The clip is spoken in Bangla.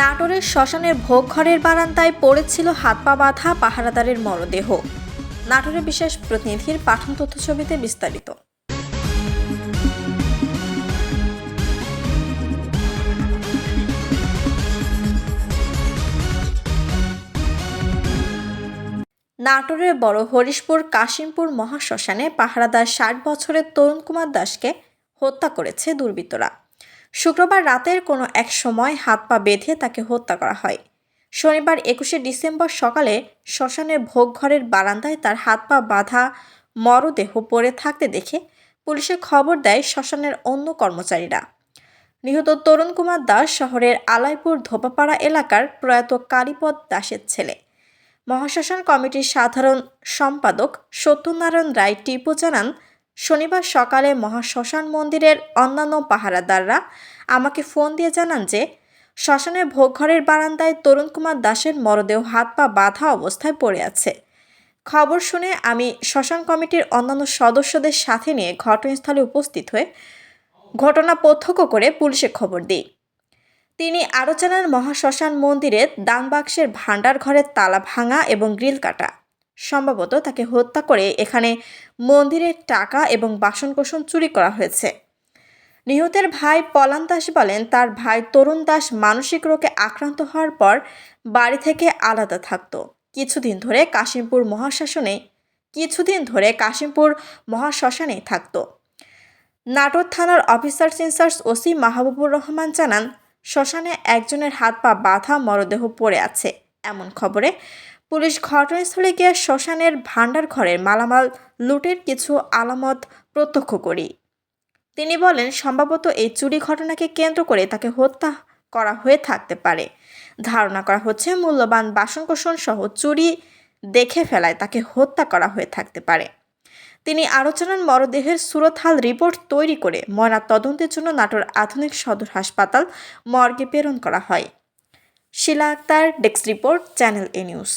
নাটোরের শ্মশানের ভোগ ঘরের বারান্দায় পড়েছিল হাত পা বাঁধা পাহারাদারের মরদেহ। নাটোরের বিশেষ প্রতিনিধির পাঠন তথ্য ছবিতে বিস্তারিত। নাটোরের বড় হরিশপুর কাশিমপুর মহাশ্মশানে পাহারাদার ষাট বছরের তরুণ কুমার দাসকে হত্যা করেছে দুর্বৃত্তরা। শুক্রবার রাতের কোনো এক সময় হাত পা বেঁধে তাকে হত্যা করা হয়। শনিবার একুশে ডিসেম্বর সকালে শ্মশানের ভোগ ঘরের বারান্দায় তার হাত পা বাঁধা মরদেহ পড়ে থাকতে দেখে পুলিশে খবর দেয় শ্মশানের অন্য কর্মচারীরা। নিহত তরুণ কুমার দাস শহরের আলাইপুর ধোপাপাড়া এলাকার প্রয়াত কালীপদ দাসের ছেলে। মহাশ্মশান কমিটির সাধারণ সম্পাদক সত্যনারায়ণ রায় টিপু জানান শনিবার সকালে মহাশ্মশান মন্দিরের অন্যান্য পাহারাদাররা আমাকে ফোন দিয়ে জানান যে, শ্মশানের ভোগঘরের বারান্দায় তরুণ কুমার দাসের মরদেহ হাত পা বাঁধা অবস্থায় পড়ে আছে। খবর শুনে আমি শ্মশান কমিটির অন্যান্য সদস্যদের সাথে নিয়ে ঘটনাস্থলে উপস্থিত হয়ে ঘটনা প্রত্যক্ষ করে পুলিশে খবর দিই। তিনি আরও জানান, মহাশ্মশান মন্দিরের দানবাক্সের ভাণ্ডার ঘরের তালা ভাঙা এবং গ্রিল কাটা। সম্ভবত তাকে হত্যা করে এখানে মন্দিরের টাকা এবং বাসনকোসন চুরি করা হয়েছে। নিহতের ভাই পলান দাস বলেন, তার ভাই তরুণ দাস মানসিক রোগে আক্রান্ত হওয়ার পর বাড়ি থেকে আলাদা থাকতো। কিছুদিন ধরে কাশিমপুর মহাশ্মশানে, কিছুদিন ধরে কাশিমপুর মহাশ্মশানে থাকতো। নাটোর থানার officer in charge OC Mahbubur Rahman জানান, শ্মশানে একজনের হাত পা বাঁধা মরদেহ পড়ে আছে। এমন খবরে পুলিশ ঘটনাস্থলে গিয়ে শ্মশানের ভাণ্ডার ঘরের মালামাল লুটের কিছু আলামত প্রত্যক্ষ করি। তিনি বলেন, সম্ভবত এই চুরি ঘটনাকে কেন্দ্র করে তাকে হত্যা করা হয়ে থাকতে পারে। ধারণা করা হচ্ছে, মূল্যবান বাসনকোসন সহ চুরি দেখে ফেলায় তাকে হত্যা করা হয়ে থাকতে পারে। তিনি জানান মরদেহের সুরতহাল রিপোর্ট তৈরি করে ময়না তদন্তের জন্য নাটোর আধুনিক সদর হাসপাতাল মর্গে প্রেরণ করা হয়। Shila Akter, desk report, channel A news.